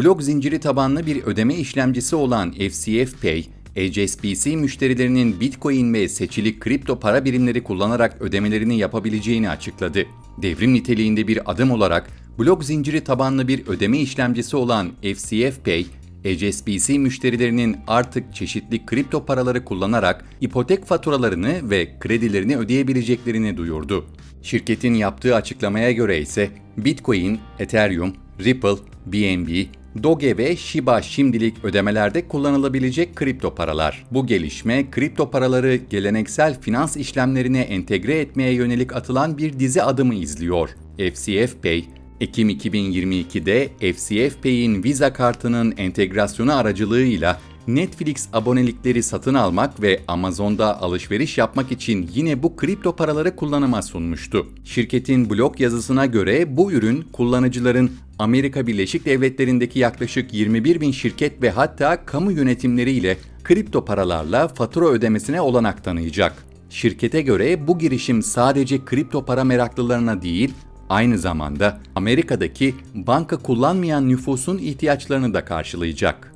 Blok zinciri tabanlı bir ödeme işlemcisi olan FCF Pay, HSBC müşterilerinin Bitcoin ve seçili kripto para birimleri kullanarak ödemelerini yapabileceğini açıkladı. Devrim niteliğinde bir adım olarak blok zinciri tabanlı bir ödeme işlemcisi olan FCF Pay, HSBC müşterilerinin artık çeşitli kripto paraları kullanarak ipotek faturalarını ve kredilerini ödeyebileceklerini duyurdu. Şirketin yaptığı açıklamaya göre ise Bitcoin, Ethereum, Ripple, BNB, Doge ve Shiba şimdilik ödemelerde kullanılabilecek kripto paralar. Bu gelişme kripto paraları geleneksel finans işlemlerine entegre etmeye yönelik atılan bir dizi adımı izliyor. FCF Pay, Ekim 2022'de FCF Pay'in Visa kartının entegrasyonu aracılığıyla Netflix abonelikleri satın almak ve Amazon'da alışveriş yapmak için yine bu kripto paraları kullanıma sunmuştu. Şirketin blog yazısına göre bu ürün kullanıcıların Amerika Birleşik Devletleri'ndeki yaklaşık 21 bin şirket ve hatta kamu yönetimleriyle kripto paralarla fatura ödemesine olanak tanıyacak. Şirkete göre bu girişim sadece kripto para meraklılarına değil, aynı zamanda Amerika'daki banka kullanmayan nüfusun ihtiyaçlarını da karşılayacak.